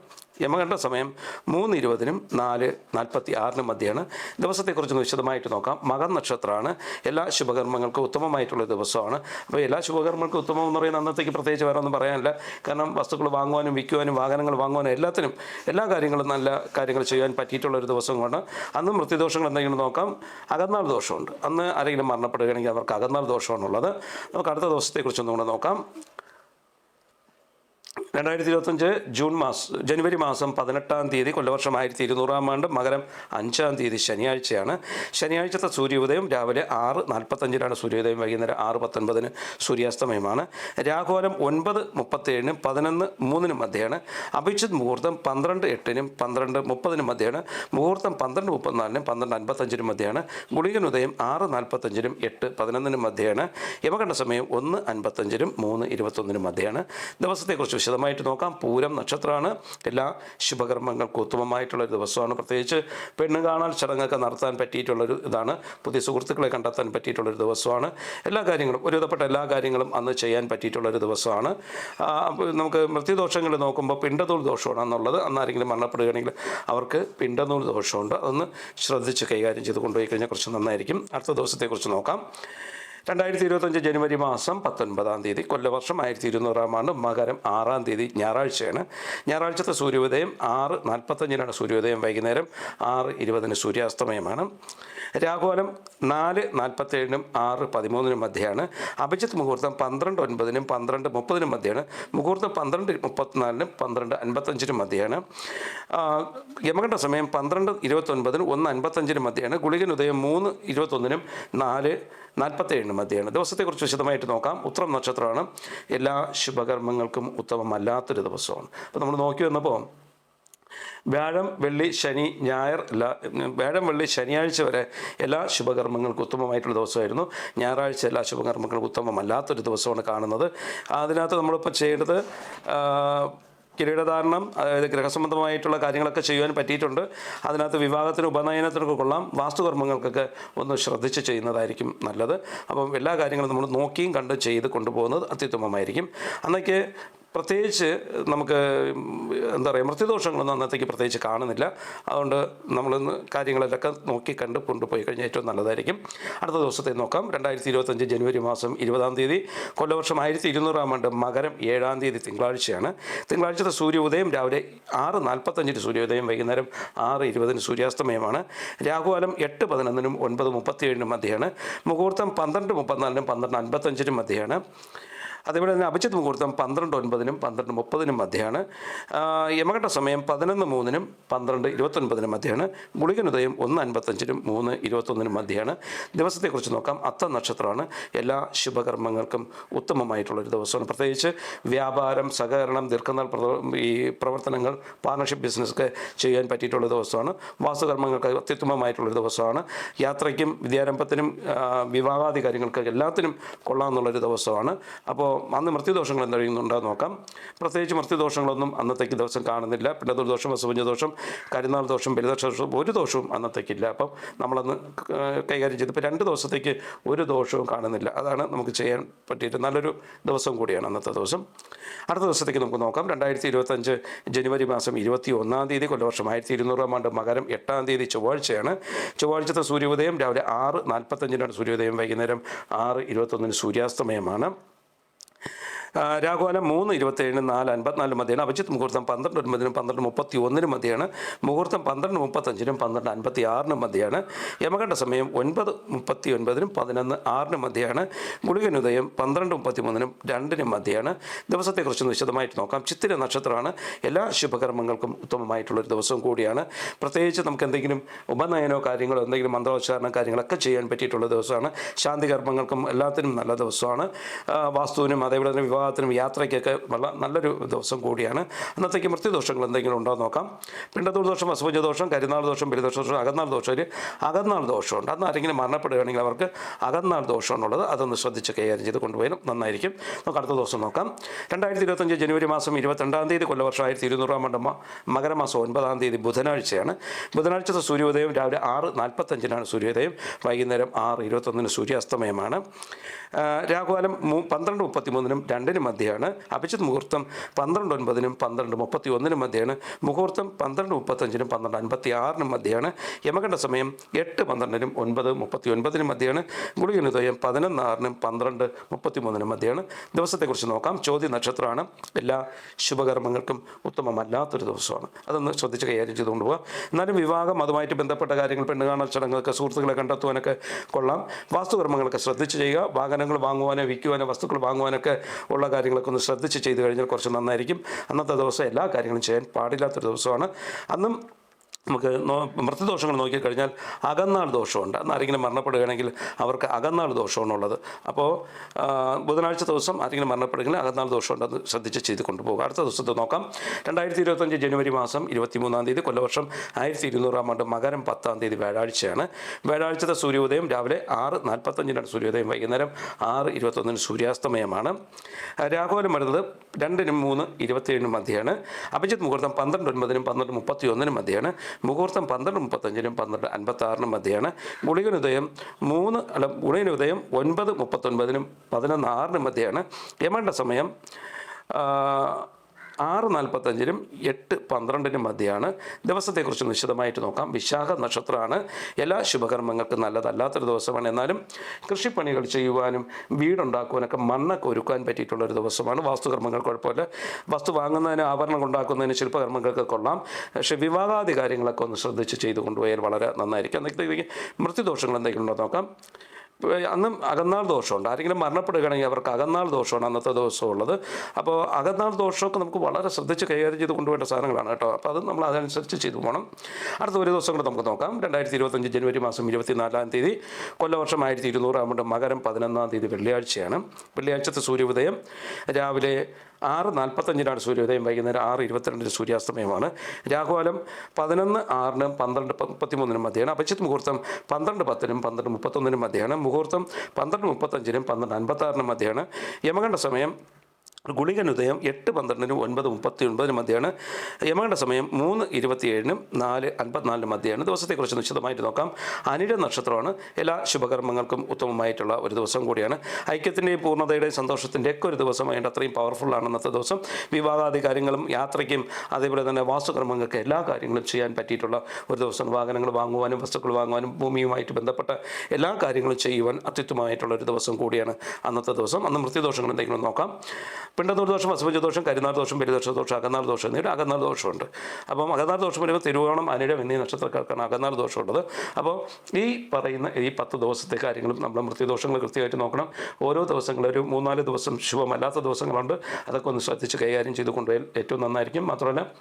യമകണ്ഠ സമയം മൂന്ന് ഇരുപതിനും നാല് നാൽപ്പത്തി ആറിനും മധ്യയാണ് ദിവസത്തെക്കുറിച്ച് ഒന്ന് വിശദമായിട്ട് നോക്കാം. മകൻ നക്ഷത്രമാണ്. എല്ലാ ശുഭകർമ്മങ്ങൾക്കും ഉത്തമമായിട്ടുള്ള ദിവസമാണ്. അപ്പോൾ എല്ലാ ശുഭകർമ്മങ്ങൾക്കും ഉത്തമം എന്ന് പറയുന്ന അന്നത്തേക്ക് പ്രത്യേകിച്ച് വേറെ ഒന്നും പറയാനില്ല. കാരണം വസ്തുക്കൾ വാങ്ങുവാനും വിൽക്കുവാനും വാഹനങ്ങൾ വാങ്ങുവാനും എല്ലാത്തിനും എല്ലാ കാര്യങ്ങളും നല്ല കാര്യങ്ങൾ ചെയ്യാൻ പറ്റിയിട്ടുള്ള ഒരു ദിവസം കൊണ്ട് അന്ന് മൃത്യുദോഷങ്ങൾ എന്തെങ്കിലും നോക്കാം. അകന്നാൾ ദോഷമുണ്ട്. അന്ന് ആരെങ്കിലും മരണപ്പെടുകയാണെങ്കിൽ അവർക്ക് അകന്നാൾ ദോഷമാണുള്ളത്. നമുക്ക് അടുത്ത ദിവസത്തെക്കുറിച്ച് ഒന്നുകൂടെ നോക്കാം. രണ്ടായിരത്തി ഇരുപത്തഞ്ച് ജൂൺ മാസം ജനുവരി മാസം പതിനെട്ടാം തീയതി കൊല്ലവർഷം ആയിരത്തി ഇരുന്നൂറാം ആണ്ട് മകരം അഞ്ചാം തീയതി ശനിയാഴ്ചയാണ്. ശനിയാഴ്ചത്തെ സൂര്യോദയം രാവിലെ ആറ് നാൽപ്പത്തഞ്ചിനാണ് സൂര്യോദയം വൈകുന്നേരം ആറ് പത്തൊൻപതിന് സൂര്യാസ്തമയമാണ്. രാഘോലം ഒൻപത് മുപ്പത്തേഴിനും പതിനൊന്ന് മൂന്നിനും മധ്യയാണ്. അഭിജിത് മുഹൂർത്തം പന്ത്രണ്ട് എട്ടിനും പന്ത്രണ്ട് മുപ്പതിനും മധ്യയാണ്. മുഹൂർത്തം പന്ത്രണ്ട് മുപ്പത്തിനാലിനും പന്ത്രണ്ട് അൻപത്തഞ്ചിനും മധ്യയാണ്. ഗുളികൻ ഉദയം ആറ് നാൽപ്പത്തഞ്ചിനും എട്ട് പതിനൊന്നിനും മധ്യയാണ്. യമകണ്ഠ സമയം ഒന്ന് അൻപത്തഞ്ചിനും മൂന്ന് ഇരുപത്തൊന്നിനും മധ്യയാണ്. ദിവസത്തെക്കുറിച്ച് വിശദമായിട്ട് നോക്കാം. പൂരം നക്ഷത്രമാണ്. എല്ലാ ശുഭകർമ്മങ്ങൾക്കും ഉത്തമമായിട്ടുള്ള ഒരു ദിവസമാണ്. പ്രത്യേകിച്ച് പെണ്ണ് കാണാൻ ചടങ്ങൊക്കെ നടത്താൻ പറ്റിയിട്ടുള്ളൊരു ഇതാണ്. പുതിയ സുഹൃത്തുക്കളെ കണ്ടെത്താൻ പറ്റിയിട്ടുള്ളൊരു ദിവസമാണ്. എല്ലാ കാര്യങ്ങളും ഒരുവിധപ്പെട്ട എല്ലാ കാര്യങ്ങളും അന്ന് ചെയ്യാൻ പറ്റിയിട്ടുള്ളൊരു ദിവസമാണ്. നമുക്ക് മൃത്യുദോഷങ്ങൾ നോക്കുമ്പോൾ പിണ്ടതൂൾ ദോഷമാണ് എന്നുള്ളത് അന്ന് ആരെങ്കിലും മരണപ്പെടുകയാണെങ്കിൽ അവർക്ക് പിണ്ടതൂൾ ദോഷമുണ്ട്. അതൊന്ന് ശ്രദ്ധിച്ച് കൈകാര്യം ചെയ്ത് കൊണ്ടുപോയി കഴിഞ്ഞാൽ കുറച്ച് നന്നായിരിക്കും. അടുത്ത ദിവസത്തെക്കുറിച്ച് നോക്കാം. രണ്ടായിരത്തി ഇരുപത്തഞ്ച് ജനുവരി മാസം പത്തൊൻപതാം തീയതി കൊല്ലവർഷം ആയിരത്തി ഇരുന്നൂറാം ആണ്ട് മകരം ആറാം തീയതി ഞായറാഴ്ചയാണ്. ഞായറാഴ്ചത്തെ സൂര്യോദയം ആറ് നാൽപ്പത്തഞ്ചിനാണ് സൂര്യോദയം വൈകുന്നേരം ആറ് ഇരുപതിന് സൂര്യാസ്തമയമാണ്. രാഘോലം നാല് നാൽപ്പത്തേഴിനും ആറ് പതിമൂന്നിനും മധ്യയാണ്. അഭിജിത്ത് മുഹൂർത്തം പന്ത്രണ്ട് ഒൻപതിനും പന്ത്രണ്ട് മുപ്പതിനും മധ്യയാണ്. മുഹൂർത്തം പന്ത്രണ്ട് മുപ്പത്തിനാലിനും പന്ത്രണ്ട് അൻപത്തഞ്ചിനും മധ്യയാണ്. യമകണ്ഠ സമയം പന്ത്രണ്ട് ഇരുപത്തൊൻപതിനും ഒന്ന് അൻപത്തഞ്ചിനും മധ്യയാണ്. ഗുളികൻ ഉദയം മൂന്ന് ഇരുപത്തൊന്നിനും നാല് നാൽപ്പത്തേഴിനും മധ്യയാണ് ദിവസത്തെക്കുറിച്ച് വിശദമായിട്ട് നോക്കാം. ഉത്രം നക്ഷത്രമാണ്. എല്ലാ ശുഭകർമ്മങ്ങൾക്കും ഉത്തമമല്ലാത്തൊരു ദിവസമാണ്. അപ്പോൾ നമ്മൾ നോക്കി വന്നപ്പോൾ വ്യാഴം വെള്ളി ശനി ഞായർ വ്യാഴം വെള്ളി ശനിയാഴ്ച വരെ എല്ലാ ശുഭകർമ്മങ്ങൾക്കും ഉത്തമമായിട്ടുള്ള ദിവസമായിരുന്നു. ഞായറാഴ്ച എല്ലാ ശുഭകർമ്മങ്ങൾക്കും ഉത്തമമല്ലാത്തൊരു ദിവസമാണ് കാണുന്നത്. അതിനകത്ത് നമ്മളിപ്പോൾ ചെയ്യേണ്ടത് കിരീടധാരണം അതായത് ഗ്രഹസംബന്ധമായിട്ടുള്ള കാര്യങ്ങളൊക്കെ ചെയ്യുവാൻ പറ്റിയിട്ടുണ്ട്. അതിനകത്ത് വിവാഹത്തിന് ഉപനയനത്തിനൊക്കെ കൊള്ളാം. വാസ്തുകർമ്മങ്ങൾക്കൊക്കെ ഒന്ന് ശ്രദ്ധിച്ച് ചെയ്യുന്നതായിരിക്കും നല്ലത്. അപ്പം എല്ലാ കാര്യങ്ങളും നമ്മൾ നോക്കിയും കണ്ട് ചെയ്ത് കൊണ്ടുപോകുന്നത് അത്യുത്തമമായിരിക്കും. അന്നൊക്കെ പ്രത്യേകിച്ച് നമുക്ക് എന്താ പറയുക മൃത്യുദോഷങ്ങളൊന്നും അന്നത്തേക്ക് പ്രത്യേകിച്ച് കാണുന്നില്ല. അതുകൊണ്ട് നമ്മളിന്ന് കാര്യങ്ങളിലൊക്കെ നോക്കി കണ്ട് കൊണ്ടുപോയി കഴിഞ്ഞാൽ ഏറ്റവും നല്ലതായിരിക്കും. അടുത്ത ദിവസത്തെ നോക്കാം. രണ്ടായിരത്തി ഇരുപത്തഞ്ച് ജനുവരി മാസം ഇരുപതാം തീയതി. കൊല്ലവർഷം ആയിരത്തി ഇരുന്നൂറാം ആണ്ട് മകരം ഏഴാം തീയതി തിങ്കളാഴ്ചയാണ്. തിങ്കളാഴ്ചത്തെ സൂര്യോദയം രാവിലെ ആറ് നാൽപ്പത്തഞ്ചിന് സൂര്യോദയം വൈകുന്നേരം ആറ് ഇരുപതിന് സൂര്യാസ്തമയമാണ്. രാഹുകാലം എട്ട് പതിനൊന്നിനും ഒൻപത് മുപ്പത്തിയേഴിനും മധ്യയാണ്. മുഹൂർത്തം പന്ത്രണ്ട് മുപ്പത്തിനാലിനും പന്ത്രണ്ട് അൻപത്തഞ്ചിനും മധ്യയാണ്. അതേപോലെ തന്നെ അഭിജിത്ത് മുഹൂർത്തം പന്ത്രണ്ട് ഒൻപതിനും പന്ത്രണ്ട് മുപ്പതിനും മധ്യയാണ് യമഘട്ട സമയം പതിനൊന്ന് മൂന്നിനും പന്ത്രണ്ട് ഇരുപത്തൊൻപതിനും മധ്യയാണ് ഗുളികനുദയം ഒന്ന് അൻപത്തഞ്ചിനും മൂന്ന് ഇരുപത്തൊന്നിനും മധ്യയാണ് ദിവസത്തെക്കുറിച്ച് നോക്കാം. അത്ത നക്ഷത്രമാണ്. എല്ലാ ശുഭകർമ്മങ്ങൾക്കും ഉത്തമമായിട്ടുള്ളൊരു ദിവസമാണ്. പ്രത്യേകിച്ച് വ്യാപാരം സഹകരണം ദീർഘനാൾ ഈ പ്രവർത്തനങ്ങൾ പാർട്ണർഷിപ്പ് ബിസിനസ്സൊക്കെ ചെയ്യാൻ പറ്റിയിട്ടുള്ള ദിവസമാണ്. വാസ്തുകർമ്മങ്ങൾക്ക് അത്യുത്തമമായിട്ടുള്ളൊരു ദിവസമാണ്. യാത്രയ്ക്കും വിദ്യാരംഭത്തിനും വിവാഹാദി കാര്യങ്ങൾക്ക് എല്ലാത്തിനും കൊള്ളാമെന്നുള്ളൊരു ദിവസമാണ്. അപ്പോൾ അന്ന് മൃത്യുദോഷങ്ങൾ എന്തെഴുതുന്നുണ്ടോ നോക്കാം. പ്രത്യേകിച്ച് മൃത്യുദോഷങ്ങളൊന്നും അന്നത്തേക്ക് ദിവസം കാണുന്നില്ല. പിന്നെ ദുർദോഷം വസുപുഞ്ഞ ദോഷം കരുനാൾ ദോഷം ബലിദോഷ ദോഷം ഒരു ദോഷവും അന്നത്തേക്കില്ല. അപ്പം നമ്മളന്ന് കൈകാര്യം ചെയ്ത്. ഇപ്പോൾ രണ്ട് ദിവസത്തേക്ക് ഒരു ദോഷവും കാണുന്നില്ല. അതാണ് നമുക്ക് ചെയ്യാൻ പറ്റിയിട്ട് നല്ലൊരു ദിവസം കൂടിയാണ് അന്നത്തെ ദിവസം. അടുത്ത ദിവസത്തേക്ക് നമുക്ക് നോക്കാം. രണ്ടായിരത്തി ഇരുപത്തഞ്ച് ജനുവരി മാസം ഇരുപത്തി ഒന്നാം തീയതി കൊല്ലവർഷം. ആയിരത്തി ഇരുന്നൂറാം ആണ്ട് മകരം എട്ടാം തീയതി ചൊവ്വാഴ്ചയാണ്. ചൊവ്വാഴ്ചത്തെ സൂര്യോദയം രാവിലെ ആറ് നാൽപ്പത്തഞ്ചിനാണ് സൂര്യോദയം വൈകുന്നേരം ആറ് ഇരുപത്തൊന്നിന് സൂര്യാസ്തമയമാണ്. ആ, രാഘുവാനം മൂന്ന് ഇരുപത്തേഴിന് നാല് അൻപത്തിനാല് മധ്യയാണ് അഭിജിത്ത് മുഹൂർത്തം പന്ത്രണ്ട് ഒൻപതിനും പന്ത്രണ്ട് മുപ്പത്തി ഒന്നിനും മധ്യയാണ് മുഹൂർത്തം പന്ത്രണ്ട് മുപ്പത്തഞ്ചിനും പന്ത്രണ്ട് അൻപത്തി ആറിനും മധ്യയാണ് യമകണ്ഠ സമയം ഒൻപത് മുപ്പത്തി ഒൻപതിനും പതിനൊന്ന് ആറിനും മധ്യയാണ് ഗുളികനുദയം പന്ത്രണ്ട് മുപ്പത്തി മൂന്നിനും രണ്ടിനും മധ്യയാണ് ദിവസത്തെക്കുറിച്ച് വിശദമായിട്ട് നോക്കാം. ചിത്തിര നക്ഷത്രമാണ്. എല്ലാ ശുഭകർമ്മങ്ങൾക്കും ഉത്തമമായിട്ടുള്ളൊരു ദിവസവും കൂടിയാണ്. പ്രത്യേകിച്ച് നമുക്ക് എന്തെങ്കിലും ഉപനയനോ കാര്യങ്ങളോ എന്തെങ്കിലും മന്ത്രോച്ചാരണ കാര്യങ്ങളൊക്കെ ചെയ്യാൻ പറ്റിയിട്ടുള്ള ദിവസമാണ്. ശാന്തികർമ്മങ്ങൾക്കും എല്ലാത്തിനും നല്ല ദിവസമാണ്. വാസ്തുവിനും അതേപോലെ തന്നെ വിവാഹത്തിനും യാത്രയ്ക്കൊക്കെ വളരെ നല്ലൊരു ദിവസം കൂടിയാണ്. അന്നത്തേക്ക് മൃത്യുദോഷങ്ങൾ എന്തെങ്കിലും ഉണ്ടോ എന്ന് നോക്കാം. പിണ്ടത്തൂർ ദോഷം അസുഭജ ദോഷം കരിനാൾ ദോഷം ബലിദോഷ ദോഷം അകന്നാൾ ദോഷം. ഒരു അകന്നാൾ ദോഷമുണ്ട്. അന്ന് ആരെങ്കിലും മരണപ്പെടുകയാണെങ്കിൽ അവർക്ക് അകന്നാൾ ദോഷം എന്നുള്ളത് അതൊന്ന് ശ്രദ്ധിച്ച് കൈകാര്യം ചെയ്ത് കൊണ്ടുപോയാലും നന്നായിരിക്കും. നമുക്ക് അടുത്ത ദിവസം നോക്കാം. രണ്ടായിരത്തി ഇരുപത്തഞ്ച് ജനുവരി മാസം ഇരുപത്തിരണ്ടാം തീയതി കൊല്ലവർഷം ആയിരത്തി ഇരുന്നൂറാം മണ്ഡമ മകരമാസം ഒൻപതാം തീയതി ബുധനാഴ്ചയാണ്. ബുധനാഴ്ചത്തെ സൂര്യോദയം രാവിലെ ആറ് നാൽപ്പത്തഞ്ചിനാണ് സൂര്യോദയം. വൈകുന്നേരം ആറ് ഇരുപത്തൊന്നിന് സൂര്യാസ്തമയമാണ്. രാഘുകാലം പന്ത്രണ്ട് മുപ്പത്തി മൂന്നിനും രണ്ടിനും മധ്യയാണ്. അഭിജിത് മുഹൂർത്തം പന്ത്രണ്ട് ഒൻപതിനും പന്ത്രണ്ട് മുപ്പത്തി ഒന്നിനും മധ്യയാണ്. മുഹൂർത്തം പന്ത്രണ്ട് മുപ്പത്തഞ്ചിനും പന്ത്രണ്ട് അൻപത്തി ആറിനും മധ്യയാണ്. യമകണ്ഠ സമയം എട്ട് പന്ത്രണ്ടിനും ഒൻപത് മുപ്പത്തി ഒൻപതിനും മധ്യയാണ്. ഗുളികനുദയം പതിനൊന്ന് ആറിനും പന്ത്രണ്ട് മുപ്പത്തി മൂന്നിനും മധ്യയാണ്. ദിവസത്തെക്കുറിച്ച് നോക്കാം. ചോദ്യ നക്ഷത്രമാണ്. എല്ലാ ശുഭകർമ്മങ്ങൾക്കും ഉത്തമമല്ലാത്തൊരു ദിവസമാണ്. അതൊന്ന് ശ്രദ്ധിച്ച് കൈകാര്യം ചെയ്തുകൊണ്ട് പോകാം എന്നാലും വിവാഹം അതുമായിട്ട് ബന്ധപ്പെട്ട കാര്യങ്ങൾ പെണ്ണുകാണൽ ചടങ്ങുകൾക്ക് സുഹൃത്തുക്കളെ കണ്ടെത്തുവാനൊക്കെ കൊള്ളാം. വാസ്തുകർമ്മങ്ങളൊക്കെ ശ്രദ്ധിച്ച് ചെയ്യുക. വാഹനങ്ങൾ വാങ്ങുവാനോ വിൽക്കുവാനോ വസ്തുക്കൾ വാങ്ങുവാനൊക്കെ ഉള്ള കാര്യങ്ങളൊക്കെ ഒന്ന് ശ്രദ്ധിച്ച് ചെയ്തു കഴിഞ്ഞാൽ കുറച്ച് നന്നായിരിക്കും. അന്നത്തെ ദിവസം എല്ലാ കാര്യങ്ങളും ചെയ്യാൻ പാടില്ലാത്തൊരു ദിവസമാണ്. അന്നും നമുക്ക് മൃത്യുദോഷങ്ങൾ നോക്കിക്കഴിഞ്ഞാൽ അകന്നാൾ ദോഷമുണ്ട്. ആരെങ്കിലും മരണപ്പെടുകയാണെങ്കിൽ അവർക്ക് അകന്നാൾ ദോഷമാണുള്ളത് അപ്പോൾ ബുധനാഴ്ച ദിവസം ആരെങ്കിലും മരണപ്പെടുകയാണെങ്കിൽ അകന്നാൾ ദോഷമുണ്ട് അത് ശ്രദ്ധിച്ച് ചെയ്ത് കൊണ്ടുപോകുക അടുത്ത ദിവസത്തെ നോക്കാം. രണ്ടായിരത്തി ഇരുപത്തഞ്ച് ജനുവരി മാസം ഇരുപത്തി മൂന്നാം തീയതി കൊല്ലവർഷം ആയിരത്തി ഇരുന്നൂറാം ആണ്ട് മകരം പത്താം തീയതി വ്യാഴാഴ്ചയാണ്. വ്യാഴാഴ്ചത്തെ സൂര്യോദയം രാവിലെ ആറ് നാൽപ്പത്തഞ്ചിനാണ് സൂര്യോദയം. വൈകുന്നേരം ആറ് ഇരുപത്തൊന്നിന് സൂര്യാസ്തമയമാണ്. രാഘവനം വരുന്നത് രണ്ടിനും മൂന്ന് ഇരുപത്തിയേഴിനും മധ്യയാണ്. അഭിജിത്ത് മുഹൂർത്തം പന്ത്രണ്ട് ഒൻപതിനും പന്ത്രണ്ട് മുപ്പത്തി ഒന്നിനും മധ്യയാണ്. മുഹൂർത്തം പന്ത്രണ്ട് മുപ്പത്തഞ്ചിനും പന്ത്രണ്ട് അൻപത്തി ആറിനും മധ്യയാണ് ഗുളികനുദയം മൂന്ന് അല്ല ഗുളികനുദയം ഒൻപത് മുപ്പത്തൊൻപതിനും പതിനൊന്ന് ആറിനും മധ്യയാണ് യമണ്ട സമയം ആറ് നാൽപ്പത്തഞ്ചിനും എട്ട് പന്ത്രണ്ടിനും മധ്യയാണ് ദിവസത്തെക്കുറിച്ച് വിശദമായിട്ട് നോക്കാം. വിശാഖ നക്ഷത്രമാണ്. എല്ലാ ശുഭകർമ്മങ്ങൾക്കും നല്ലതല്ലാത്തൊരു ദിവസമാണ്. എന്നാലും കൃഷിപ്പണികൾ ചെയ്യുവാനും വീടുണ്ടാക്കുവാനൊക്കെ മണ്ണൊക്കെ ഒരുക്കാൻ പറ്റിയിട്ടുള്ള ഒരു ദിവസമാണ്. വാസ്തുകർമ്മങ്ങൾ കുഴപ്പമില്ല. വസ്തു വാങ്ങുന്നതിന് ആഭരണം ഉണ്ടാക്കുന്നതിന് ശില്പകർമ്മങ്ങൾക്ക് കൊള്ളാം. പക്ഷേ വിവാഹാദി കാര്യങ്ങളൊക്കെ ഒന്ന് ശ്രദ്ധിച്ച് ചെയ്തു കൊണ്ടുപോയാൽ വളരെ നന്നായിരിക്കും. എന്തെങ്കിലും മൃത്യുദോഷങ്ങൾ എന്തെങ്കിലും ഉണ്ടോ നോക്കാം. അന്നും അകന്നാൾ ദോഷമുണ്ട്. ആരെങ്കിലും മരണപ്പെടുകയാണെങ്കിൽ അവർക്ക് അകന്നാൾ ദോഷമാണ് അന്നത്തെ ദിവസം ഉള്ളത് അപ്പോൾ അകന്നാൾ ദോഷമൊക്കെ നമുക്ക് വളരെ ശ്രദ്ധിച്ച് കൈകാര്യം ചെയ്ത് കൊണ്ടുപോകേണ്ട സാധനങ്ങളാണ് കേട്ടോ. അപ്പോൾ അത് നമ്മൾ അതനുസരിച്ച് ചെയ്തു പോകണം. അടുത്ത ഒരു ദിവസം കൂടെ നമുക്ക് നോക്കാം. രണ്ടായിരത്തി ഇരുപത്തഞ്ച് ജനുവരി മാസം ഇരുപത്തിനാലാം തീയതി കൊല്ലവർഷം ആയിരത്തി ഇരുന്നൂറാകുമ്പോൾ മകരം പതിനൊന്നാം തീയതി വെള്ളിയാഴ്ചയാണ്. വെള്ളിയാഴ്ചത്തെ സൂര്യോദയം രാവിലെ ആറ് നാൽപ്പത്തഞ്ചിനാണ് സൂര്യോദയം വൈകുന്നേരം ആറ് ഇരുപത്തിരണ്ടിന് സൂര്യാസ്തമയമാണ്. രാഹുകാലം പതിനൊന്ന് ആറിനും പന്ത്രണ്ട് മുപ്പത്തിമൂന്നിനും മധ്യയാണ്. അപച്ചിത് മുഹൂർത്തം പന്ത്രണ്ട് പത്തിനും പന്ത്രണ്ട് മുപ്പത്തൊന്നിനും മധ്യയാണ്. മുഹൂർത്തം പന്ത്രണ്ട് മുപ്പത്തഞ്ചിനും പന്ത്രണ്ട് അൻപത്താറിനും മധ്യയാണ്. യമകണ്ഠ സമയം ഗുളികനുദയം എട്ട് പന്ത്രണ്ടിനും ഒൻപത് മുപ്പത്തി ഒൻപതിനും മധ്യയാണ് യമകണ്ഠ സമയം മൂന്ന് ഇരുപത്തിയേഴിനും നാല് അൻപത്തിനാലിനും മധ്യയാണ് ദിവസത്തെക്കുറിച്ച് നിശ്ചിതമായിട്ട് നോക്കാം. അനിഴ നക്ഷത്രമാണ്. എല്ലാ ശുഭകർമ്മങ്ങൾക്കും ഉത്തമമായിട്ടുള്ള ഒരു ദിവസം കൂടിയാണ്. ഐക്യത്തിന്റെയും പൂർണതയുടെയും സന്തോഷത്തിന്റെ ഒക്കെ ഒരു ദിവസം അതിന്റെ അത്രയും പവർഫുള്ളാണ് ഇന്നത്തെ ദിവസം. വിവാഹാദി കാര്യങ്ങളും യാത്രയ്ക്കും അതേപോലെ തന്നെ വാസ്തുകർമ്മങ്ങൾക്ക് എല്ലാ കാര്യങ്ങളും ചെയ്യാൻ പറ്റിയിട്ടുള്ള ഒരു ദിവസം. വാഹനങ്ങൾ വാങ്ങുവാനും വസ്തുക്കൾ വാങ്ങുവാനും ഭൂമിയുമായിട്ട് ബന്ധപ്പെട്ട എല്ലാ കാര്യങ്ങളും ചെയ്യുവാൻ അത്യുത്തമമായിട്ടുള്ള ഒരു ദിവസം കൂടിയാണ് അന്നത്തെ ദിവസം. അന്ന് മൃത്യുദോഷങ്ങൾ എന്തെങ്കിലും നോക്കാം. പിണ്ടന്നൂർ ദോഷം വസവജ ദോഷം കരിനാൾ ദോഷം പെരുദോഷ ദോഷം അകന്നാൾ ദോഷം എന്നിട്ട് അകന്നാൾ ദോഷമുണ്ട്. അപ്പം അകന്നാൾ ദോഷം വരുമ്പോൾ തിരുവോണം അനിഴം എന്നീ നക്ഷത്രക്കാർക്കാണ് അകന്നാൾ ദോഷമുള്ളത്. അപ്പോൾ ഈ പറയുന്ന ഈ പത്ത് ദിവസത്തെ കാര്യങ്ങളും നമ്മുടെ മൃത്യുദോഷങ്ങൾ കൃത്യമായിട്ട് നോക്കണം. ഓരോ ദിവസങ്ങളും ഒരു മൂന്നാൽ ദിവസം ശുഭമല്ലാത്ത ദിവസങ്ങളുണ്ട്. അതൊക്കെ ഒന്ന് ശ്രദ്ധിച്ച് കൈകാര്യം ചെയ്ത് കൊണ്ടുപോയാൽ ഏറ്റവും നന്നായിരിക്കും. മാത്രമല്ല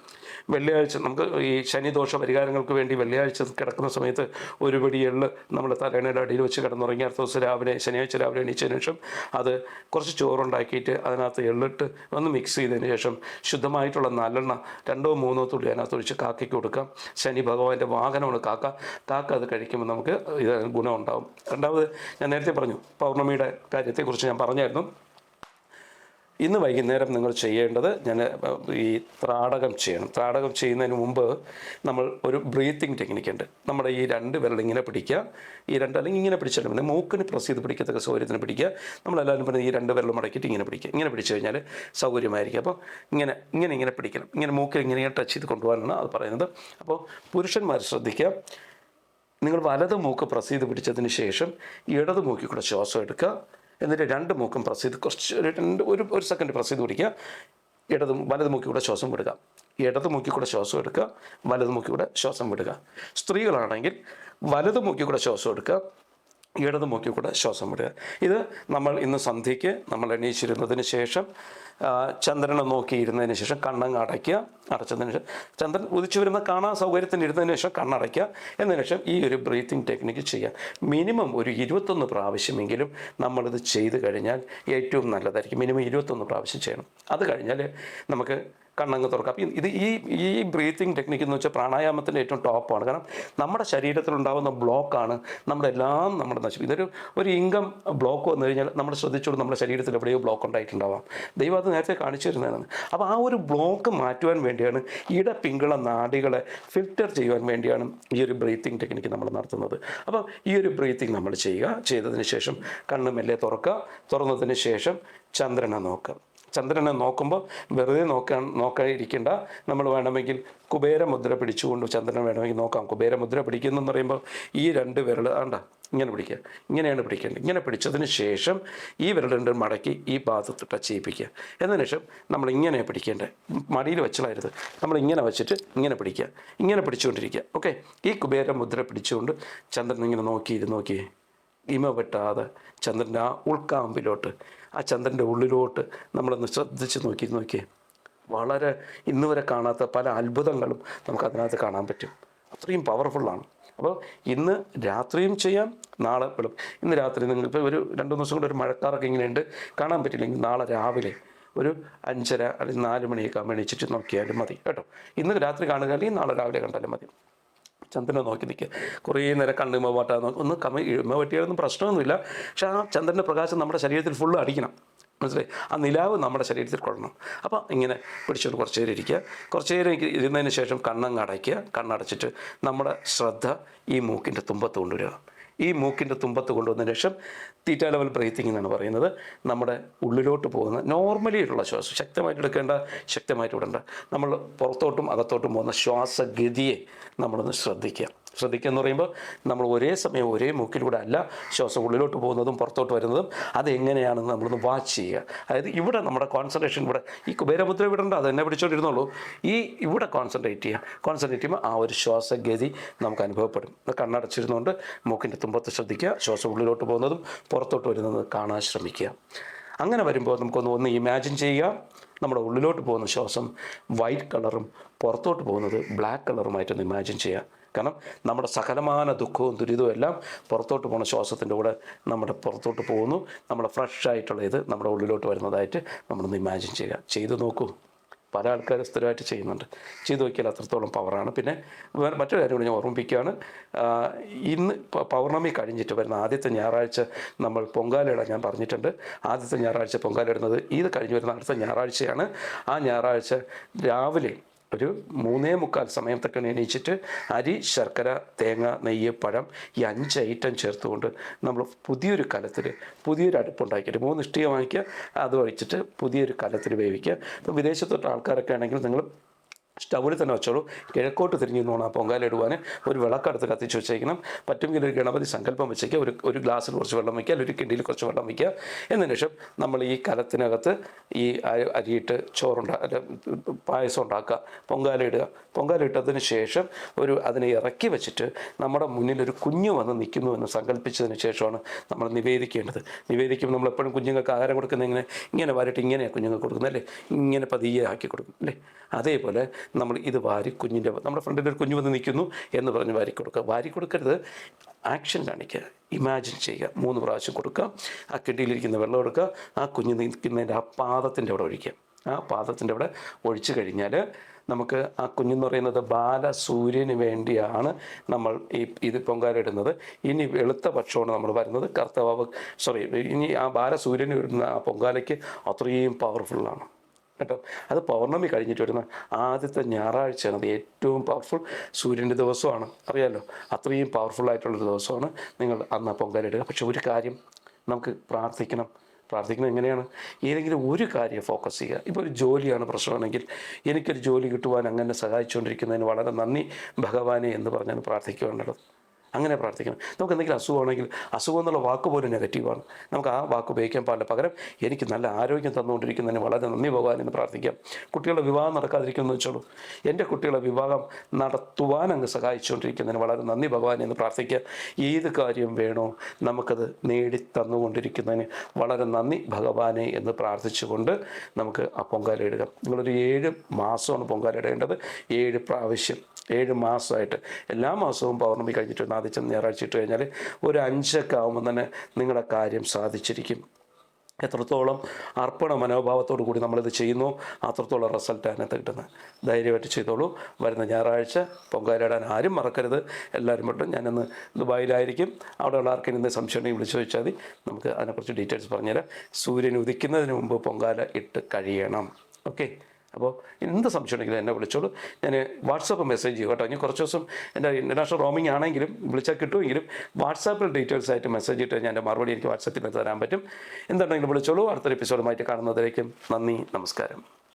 വെള്ളിയാഴ്ച നമുക്ക് ഈ ശനിദോഷ പരിഹാരങ്ങൾക്ക് വേണ്ടി വെള്ളിയാഴ്ച കിടക്കുന്ന സമയത്ത് ഒരു പിടി എള്ള് നമ്മൾ തലേണയുടെ അടിയിൽ വെച്ച് കിടന്നുറങ്ങി. അടുത്ത ദിവസം രാവിലെ ശനിയാഴ്ച രാവിലെ എണീച്ചതിന് ശേഷം അത് കുറച്ച് ചോറുണ്ടാക്കിയിട്ട് അതിനകത്ത് എള്ളിട്ട് ഒന്ന് മിക്സ് ചെയ്തതിന് ശേഷം ശുദ്ധമായിട്ടുള്ള നല്ലെണ്ണ രണ്ടോ മൂന്നോ തുള്ളി അതിനകത്ത് ഒഴിച്ച് കാക്കയ്ക്ക് കൊടുക്കാം. ശനി ഭഗവാന്റെ വാഹനമാണ് കാക്ക. കാക്ക അത് കഴിക്കുമ്പോൾ നമുക്ക് ഇത് ഗുണമുണ്ടാവും. രണ്ടാമത് ഞാൻ നേരത്തെ പറഞ്ഞു പൗർണമിയുടെ കാര്യത്തെക്കുറിച്ച് ഞാൻ പറഞ്ഞായിരുന്നു. ഇന്ന് വൈകുന്നേരം നിങ്ങൾ ചെയ്യേണ്ടത് ഞാൻ ഈ ത്രാടകം ചെയ്യണം. ത്രാടകം ചെയ്യുന്നതിന് മുമ്പ് നമ്മൾ ഒരു ബ്രീത്തിങ് ടെക്നിക്ക് ഉണ്ട്. നമ്മുടെ ഈ രണ്ട് വിരൽ ഇങ്ങനെ പിടിക്കുക. ഈ രണ്ട് അല്ലെങ്കിൽ ഇങ്ങനെ പിടിച്ചിട്ട് പിന്നെ മൂക്കിന് പ്രസ് ചെയ്ത് പിടിക്കത്തക്ക സൗകര്യത്തിന് പിടിക്കുക. നമ്മളെല്ലാവരും പറഞ്ഞ് ഈ രണ്ട് വിരൽ മടക്കിയിട്ട് ഇങ്ങനെ പിടിക്കുക. ഇങ്ങനെ പിടിച്ചു കഴിഞ്ഞാൽ സൗകര്യമായിരിക്കും. അപ്പോൾ ഇങ്ങനെ ഇങ്ങനെ ഇങ്ങനെ പിടിക്കണം. ഇങ്ങനെ മൂക്കിൽ ഇങ്ങനെ ടച്ച് ചെയ്ത് കൊണ്ടുപോകാനാണ് അത് പറയുന്നത്. അപ്പോൾ പുരുഷന്മാർ ശ്രദ്ധിക്കുക. നിങ്ങൾ വലത് മൂക്ക് പ്രസ് ചെയ്ത് പിടിച്ചതിന് ശേഷം ഇടത് മൂക്കിൽ കൂടെ ശ്വാസം എടുക്കുക. എന്നിട്ട് രണ്ട് മൂക്കും പ്രസ് ചെയ്ത് കുറച്ച് രണ്ട് ഒരു ഒരു സെക്കൻഡ് പ്രസ് ചെയ്ത് പിടിക്കുക. ഇടത് വലത് മൂക്കിൽ കൂടെ ശ്വാസം വിടുക. ഇടത് മൂക്കിക്കൂടെ ശ്വാസം എടുക്കുക. വലത് മൂക്കിൽ കൂടെ ശ്വാസം വിടുക. സ്ത്രീകളാണെങ്കിൽ വലത് മൂക്കിക്കൂടെ ശ്വാസം എടുക്കുക. ഇടത് കൂടെ ശ്വാസം വിടുക ഇത് നമ്മൾ ഇന്ന് സന്ധ്യയ്ക്ക് നമ്മൾ എണീച്ചിരുന്നതിന് ശേഷം ചന്ദ്രനെ നോക്കിയിരുന്നതിന് ശേഷം കണ്ണങ്ങ് അടയ്ക്കുക. അടച്ചതിന് ശേഷം ചന്ദ്രൻ ഉദിച്ചു വരുന്ന കാണാൻ സൗകര്യത്തിന് ഇരുന്നതിന് ശേഷം കണ്ണടയ്ക്കുക എന്നതിന് ശേഷം ഈ ഒരു ബ്രീത്തിങ് ടെക്നിക്ക് ചെയ്യുക. മിനിമം ഒരു ഇരുപത്തൊന്ന് പ്രാവശ്യമെങ്കിലും നമ്മളിത് ചെയ്ത് കഴിഞ്ഞാൽ ഏറ്റവും നല്ലതായിരിക്കും. മിനിമം ഇരുപത്തൊന്ന് പ്രാവശ്യം ചെയ്യണം. അത് കഴിഞ്ഞാൽ നമുക്ക് കണ്ണങ്ങ് തുറക്കാം. അപ്പം ഇത് ഈ ഈ ബ്രീത്തിങ് ടെക്നിക്ക് എന്ന് വെച്ചാൽ പ്രാണായാമത്തിന്റെ ഏറ്റവും ടോപ്പാണ് കാരണം നമ്മുടെ ശരീരത്തിൽ ശരീരത്തിലുണ്ടാകുന്ന ബ്ലോക്കാണ് നമ്മുടെ എല്ലാം നമ്മുടെ നശിപ്പ് ഇതൊരു ഒരു ഇൻകം ബ്ലോക്ക് വന്നു കഴിഞ്ഞാൽ നമ്മൾ ശ്രദ്ധിച്ചോളൂ നമ്മുടെ ശരീരത്തിൽ എവിടെയോ ബ്ലോക്ക് ഉണ്ടായിട്ടുണ്ടാവാം. ദൈവം അത് നേരത്തെ കാണിച്ചു തരുന്നതാണ്. അപ്പോൾ ആ ഒരു ബ്ലോക്ക് മാറ്റുവാൻ വേണ്ടിയാണ് ഇട പിങ്കള നാടികളെ ഫിൽറ്റർ ചെയ്യുവാൻ വേണ്ടിയാണ് ഈ ഒരു ബ്രീത്തിങ് ടെക്നിക്ക് നമ്മൾ നടത്തുന്നത്. അപ്പോൾ ഈ ഒരു ബ്രീത്തിങ് നമ്മൾ ചെയ്യുക. ചെയ്തതിന് ശേഷം കണ്ണ് മെല്ലെ തുറക്കുക. തുറന്നതിന് ശേഷം ചന്ദ്രനെ നോക്കുക. ചന്ദ്രനെ നോക്കുമ്പോൾ വെറുതെ നോക്കാൻ നോക്കാതിരിക്കേണ്ട. നമ്മൾ വേണമെങ്കിൽ കുബേരമുദ്ര പിടിച്ചുകൊണ്ട് ചന്ദ്രനെ വേണമെങ്കിൽ നോക്കാം. കുബേരമുദ്ര മുദ്ര പിടിക്കുന്നെന്ന് പറയുമ്പോൾ ഈ രണ്ട് വിരൽ ആണ്ട ഇങ്ങനെ പിടിക്കുക ഇങ്ങനെയാണ് പിടിക്കേണ്ടത്. ഇങ്ങനെ പിടിച്ചതിന് ശേഷം ഈ വിരൽ മടക്കി ഈ ഭാഗത്ത് ടച്ച് ചെയ്യിപ്പിക്കുക എന്നതിന് ശേഷം നമ്മൾ ഇങ്ങനെ പിടിക്കേണ്ടത് മടിയിൽ വെച്ചളരുത് നമ്മൾ ഇങ്ങനെ വെച്ചിട്ട് ഇങ്ങനെ പിടിക്കുക ഇങ്ങനെ പിടിച്ചുകൊണ്ടിരിക്കുക ഓക്കെ? ഈ കുബേരമുദ്ര പിടിച്ചുകൊണ്ട് ചന്ദ്രൻ ഇങ്ങനെ നോക്കിയിരുന്നു നോക്കിയേ ഇമ വെട്ടാതെ ചന്ദ്രന്റെ ആ ഉൾക്കാമ്പിലോട്ട് ആ ചന്ദ്രന്റെ ഉള്ളിലോട്ട് നമ്മളൊന്ന് ശ്രദ്ധിച്ച് നോക്കി നോക്കിയേ വളരെ ഇന്ന് വരെ കാണാത്ത പല അത്ഭുതങ്ങളും നമുക്ക് അതിനകത്ത് കാണാൻ പറ്റും. അത്രയും പവർഫുള്ളാണ് അപ്പോൾ ഇന്ന് രാത്രിയും ചെയ്യാം നാളെ വെളും ഇന്ന് രാത്രി നിങ്ങൾ ഇപ്പോൾ ഒരു രണ്ട് ദിവസം കൂടെ ഒരു മഴക്കാറൊക്കെ ഇങ്ങനെയുണ്ട് കാണാൻ പറ്റില്ലെങ്കിൽ നാളെ രാവിലെ ഒരു അഞ്ചര അല്ലെങ്കിൽ നാല് മണിയൊക്കെ ആകുമ്പോൾ എണീച്ചിട്ട് നോക്കിയാലും മതി. കേട്ടോ? ഇന്ന് രാത്രി കാണുക അല്ലെങ്കിൽ നാളെ രാവിലെ കണ്ടാലും മതി. ചന്ദ്രനെ നോക്കി നിൽക്കുക കുറേ നേരം കണ്ണിമ പാട്ടാ ഒന്ന് കമ ഇമ പറ്റിയാലൊന്നും പ്രശ്നമൊന്നുമില്ല. പക്ഷെ ആ ചന്ദ്രന്റെ പ്രകാശം നമ്മുടെ ശരീരത്തിൽ ഫുള്ള് അടിക്കണം. മനസ്സിലായി? ആ നിലാവ് നമ്മുടെ ശരീരത്തിൽ കൊള്ളണം. അപ്പോൾ ഇങ്ങനെ പിടിച്ചുകൊണ്ട് കുറച്ച് നേരം ഇരിക്കുക. കുറച്ച് നേരം ഇരി- ഇരുന്നതിന് ശേഷം കണ്ണങ്ങ് അടയ്ക്കുക. കണ്ണടച്ചിട്ട് നമ്മുടെ ശ്രദ്ധ ഈ മൂക്കിന്റെ തുമ്പത്ത് കൊണ്ടുവരിക. ഈ മൂക്കിന്റെ തുമ്പത്ത് കൊണ്ടുവന്ന ശേഷം തീറ്റ ലെവൽ ബ്രീത്തിങ് എന്നാണ് പറയുന്നത്. നമ്മുടെ ഉള്ളിലോട്ട് പോകുന്ന നോർമലി ഉള്ള ശ്വാസം. ശക്തമായിട്ട് എടുക്കേണ്ട ശക്തമായിട്ട് വിടേണ്ട. നമ്മൾ പുറത്തോട്ടും അകത്തോട്ടും പോകുന്ന ശ്വാസഗതിയെ നമ്മളൊന്ന് ശ്രദ്ധിക്കുക. ശ്രദ്ധിക്കുക എന്ന് പറയുമ്പോൾ നമ്മൾ ഒരേ സമയം ഒരേ മൂക്കിലൂടെ അല്ല ശ്വാസം ഉള്ളിലോട്ട് പോകുന്നതും പുറത്തോട്ട് വരുന്നതും അതെങ്ങനെയാണെന്ന് നമ്മളൊന്ന് വാച്ച് ചെയ്യുക. അതായത് ഇവിടെ നമ്മുടെ കോൺസെൻട്രേഷൻ ഇവിടെ ഈ കുബേരമുദ്ര വിടണ്ട അത് തന്നെ പിടിച്ചോണ്ടിരുന്നുള്ളൂ ഈ ഇവിടെ കോൺസെൻട്രേറ്റ് ചെയ്യുക. കോൺസെൻട്രേറ്റ് ചെയ്യുമ്പോൾ ആ ഒരു ശ്വാസഗതി നമുക്ക് അനുഭവപ്പെടും. കണ്ണടച്ചിരുന്നുകൊണ്ട് മൂക്കിന്റെ തുമ്പത്ത് ശ്രദ്ധിക്കുക ശ്വാസം ഉള്ളിലോട്ട് പോകുന്നതും പുറത്തോട്ട് വരുന്നതും കാണാൻ ശ്രമിക്കുക. അങ്ങനെ വരുമ്പോൾ നമുക്കൊന്ന് ഒന്ന് ഇമാജിൻ ചെയ്യുക. നമ്മുടെ ഉള്ളിലോട്ട് പോകുന്ന ശ്വാസം വൈറ്റ് കളറും പുറത്തോട്ട് പോകുന്നത് ബ്ലാക്ക് കളറുമായിട്ടൊന്ന് ഇമാജിൻ ചെയ്യുക. കാരണം നമ്മുടെ സകലമാന ദുഃഖവും ദുരിതവും എല്ലാം പുറത്തോട്ട് പോകുന്ന ശ്വാസത്തിന്റെ കൂടെ നമ്മുടെ പുറത്തോട്ട് പോകുന്നു. നമ്മുടെ ഫ്രഷ് ആയിട്ടുള്ള ഇത് നമ്മുടെ ഉള്ളിലോട്ട് വരുന്നതായിട്ട് നമ്മളൊന്ന് ഇമാജിൻ ചെയ്യുക. ചെയ്തു നോക്കൂ. പല ആൾക്കാരും സ്ഥിരമായിട്ട് ചെയ്യുന്നുണ്ട്. ചെയ്തു നോക്കിയാൽ അത്രത്തോളം പവറാണ്. പിന്നെ വേറെ മറ്റൊരു കാര്യം ഞാൻ ഓർമ്മിപ്പിക്കുകയാണ്. ഇന്ന് പൗർണമി കഴിഞ്ഞിട്ട് വരുന്ന ആദ്യത്തെ ഞായറാഴ്ച നമ്മൾ പൊങ്കാലയിടാൻ ഞാൻ പറഞ്ഞിട്ടുണ്ട്. ആദ്യത്തെ ഞായറാഴ്ച പൊങ്കാലയിടുന്നത് ഇത് കഴിഞ്ഞ് വരുന്ന അടുത്ത ഞായറാഴ്ചയാണ്. ആ ഞായറാഴ്ച രാവിലെ ഒരു മൂന്നേ മുക്കാൽ സമയത്തൊക്കെ എണീച്ചിട്ട് അരി ശർക്കര തേങ്ങ നെയ്യ് പഴം ഈ അഞ്ച് ഐറ്റം ചേർത്തുകൊണ്ട് നമ്മൾ പുതിയൊരു കലത്തിൽ പുതിയൊരു അടുപ്പുണ്ടാക്കിയിട്ട് മൂന്ന് ഇഷ്ടിക വാങ്ങിക്കുക. അത് ഒഴിച്ചിട്ട് പുതിയൊരു കലത്തിൽ വേവിക്കുക. ഇപ്പോൾ വിദേശത്തോട്ട് ആൾക്കാരൊക്കെ ആണെങ്കിൽ നിങ്ങൾ സ്റ്റൗവിൽ തന്നെ വെച്ചോളൂ. കിഴക്കോട്ട് തിരിഞ്ഞു നിന്നോണം ആ പൊങ്കാല ഇടുവാൻ ഒരു വിളക്കടുത്ത് കത്തിച്ച് വെച്ചേക്കണം. പറ്റുമെങ്കിൽ ഒരു ഗണപതി സങ്കല്പം വെച്ചേക്കുക ഒരു ഒരു ഗ്ലാസ്സിൽ കുറച്ച് വെള്ളം വയ്ക്കുക. അല്ലെങ്കിൽ ഒരു കിണ്ടിയിൽ കുറച്ച് വെള്ളം വയ്ക്കുക. എന്നതിന് ശേഷം നമ്മൾ ഈ കലത്തിനകത്ത് ഈ അരിയിട്ട് ചോറുണ്ടാ പായസം ഉണ്ടാക്കുക. പൊങ്കാല ഇടുക. പൊങ്കാല ഇട്ടതിന് ശേഷം ഒരു അതിനെ ഇറക്കി വെച്ചിട്ട് നമ്മുടെ മുന്നിൽ ഒരു കുഞ്ഞു വന്ന് നിൽക്കുന്നു എന്ന് സങ്കല്പിച്ചതിന് ശേഷമാണ് നമ്മൾ നിവേദിക്കേണ്ടത്. നിവേദിക്കുമ്പോൾ നമ്മൾ എപ്പോഴും കുഞ്ഞുങ്ങൾക്ക് ആഹാരം കൊടുക്കുന്ന ഇങ്ങനെ ഇങ്ങനെ വാരിട്ട് ഇങ്ങനെയാണ് കുഞ്ഞുങ്ങൾക്ക് കൊടുക്കുന്നത് അല്ലേ? ഇങ്ങനെ പതിയെ ആക്കി കൊടുക്കും അല്ലേ? അതേപോലെ നമ്മൾ ഇത് വാരി കുഞ്ഞിന്റെ നമ്മുടെ ഫ്രണ്ടിൽ ഒരു കുഞ്ഞു വന്ന് നിൽക്കുന്നു എന്ന് പറഞ്ഞ് വാരി കൊടുക്കുക. വാരി കൊടുക്കരുത്. ആക്ഷൻ കാണിക്കുക. ഇമാജിൻ ചെയ്യുക. മൂന്ന് പ്രാവശ്യം കൊടുക്കുക. ആ കിണ്ടിയിലിരിക്കുന്ന വെള്ളം കൊടുക്കുക ആ കുഞ്ഞ് നിൽക്കുന്നതിന്റെ ആ പാദത്തിന്റെ അവിടെ ഒഴിക്കുക. ആ പാദത്തിന്റെ അവിടെ ഒഴിച്ചു കഴിഞ്ഞാൽ നമുക്ക് ആ കുഞ്ഞെന്ന് പറയുന്നത് ബാലസൂര്യന് വേണ്ടിയാണ് നമ്മൾ ഈ ഇത് പൊങ്കാല ഇടുന്നത് ഇനി വെളുത്ത പക്ഷമാണ് നമ്മൾ വരുന്നത്. കർത്തവാവ് സോറി ഇനി ആ ബാലസൂര്യന് ഇടുന്ന ആ പൊങ്കാലയ്ക്ക് അത്രയും പവർഫുള്ളാണ് കേട്ടോ. അത് പൗർണമി കഴിഞ്ഞിട്ട് വരുന്ന ആദ്യത്തെ ഞായറാഴ്ചയാണ്. അത് ഏറ്റവും പവർഫുൾ സൂര്യന്റെ ദിവസമാണ്. അറിയാമല്ലോ അത്രയും പവർഫുൾ ആയിട്ടുള്ളൊരു ദിവസമാണ് നിങ്ങൾ അന്ന് പൊങ്കാലിടുക പക്ഷെ ഒരു കാര്യം നമുക്ക് പ്രാർത്ഥിക്കണം. പ്രാർത്ഥിക്കുന്നത് എങ്ങനെയാണ്? ഏതെങ്കിലും ഒരു കാര്യം ഫോക്കസ് ചെയ്യുക. ഇപ്പോൾ ഒരു ജോലിയാണ് പ്രശ്നമാണെങ്കിൽ എനിക്കൊരു ജോലി കിട്ടുവാൻ അങ്ങനെ സഹായിച്ചുകൊണ്ടിരിക്കുന്നതിന് വളരെ നന്ദി ഭഗവാനെ എന്ന് പറഞ്ഞാണ് പ്രാർത്ഥിക്കേണ്ടത് അങ്ങനെ പ്രാർത്ഥിക്കണം. നമുക്ക് എന്തെങ്കിലും അസുഖമാണെങ്കിൽ അസുഖം എന്നുള്ള വാക്ക് പോലും നെഗറ്റീവാണ് നമുക്ക് ആ വാക്ക് ഉപയോഗിക്കാൻ പാടില്ല. പകരം എനിക്ക് നല്ല ആരോഗ്യം തന്നുകൊണ്ടിരിക്കുന്നതിന് വളരെ നന്ദി ഭഗവാൻ എന്ന് പ്രാർത്ഥിക്കാം. കുട്ടികളുടെ വിവാഹം നടക്കാതിരിക്കുമെന്ന് വെച്ചോളൂ. എന്റെ കുട്ടികളുടെ വിവാഹം നടത്തുവാൻ അങ്ങ് സഹായിച്ചുകൊണ്ടിരിക്കുന്നതിന് വളരെ നന്ദി ഭഗവാൻ എന്ന് പ്രാർത്ഥിക്കുക. ഏത് കാര്യം വേണോ നമുക്കത് നേടി തന്നുകൊണ്ടിരിക്കുന്നതിന് വളരെ നന്ദി ഭഗവാനെ എന്ന് പ്രാർത്ഥിച്ചുകൊണ്ട് നമുക്ക് ആ പൊങ്കാല ഇടുക. നിങ്ങളൊരു ഏഴ് മാസമാണ് പൊങ്കാല ഇടേണ്ടത്. ഏഴ് പ്രാവശ്യം ഏഴ് മാസമായിട്ട്. എല്ലാ മാസവും പൗർണമി കഴിഞ്ഞിട്ട് ആദ്യം ഞായറാഴ്ച ഇട്ട് കഴിഞ്ഞാൽ ഒരു അഞ്ചൊക്കെ ആകുമ്പോൾ തന്നെ നിങ്ങളുടെ കാര്യം സാധിച്ചിരിക്കും. എത്രത്തോളം അർപ്പണ മനോഭാവത്തോടു കൂടി നമ്മളിത് ചെയ്യുന്നു അത്രത്തോളം റിസൾട്ട് അതിനകത്ത് കിട്ടുന്നത്. ധൈര്യമായിട്ട് ചെയ്തോളൂ. വരുന്ന ഞായറാഴ്ച പൊങ്കാലയിടാൻ ആരും മറക്കരുത്. എല്ലാവരും പറ്റും ഞാനിന്ന് ദുബായിലായിരിക്കും. അവിടെയുള്ള ആർക്കും ഇന്ന് സംശയം വിളിച്ചു ചോദിച്ചാൽ മതി. നമുക്ക് അതിനെക്കുറിച്ച് ഡീറ്റെയിൽസ് പറഞ്ഞുതരാം. സൂര്യൻ ഉദിക്കുന്നതിന് മുമ്പ് പൊങ്കാല ഇട്ട് കഴിയണം. ഓക്കെ അപ്പോൾ എന്ത് സംശയം ഉണ്ടെങ്കിലും എന്നെ വിളിച്ചോളൂ. ഞാൻ വാട്സാപ്പ് മെസ്സേജ് ചെയ്യും കേട്ടോ. ഇനി കുറച്ച് ദിവസം എന്റെ ഇന്റർനാഷണൽ റോമിംഗ് ആണെങ്കിലും വിളിച്ചാൽ കിട്ടുമെങ്കിലും വാട്സാപ്പിൽ ഡീറ്റെയിൽസ് ആയിട്ട് മെസ്സേജ് ഇട്ട് ഞാൻ എന്റെ മറുപടി എനിക്ക് വാട്സാപ്പിൽ തരാൻ പറ്റും. എന്തുണ്ടെങ്കിലും വിളിച്ചോളൂ. അടുത്തൊരു എപ്പിസോഡുമായിട്ട് കാണുന്നതിലേക്കും നന്ദി നമസ്കാരം.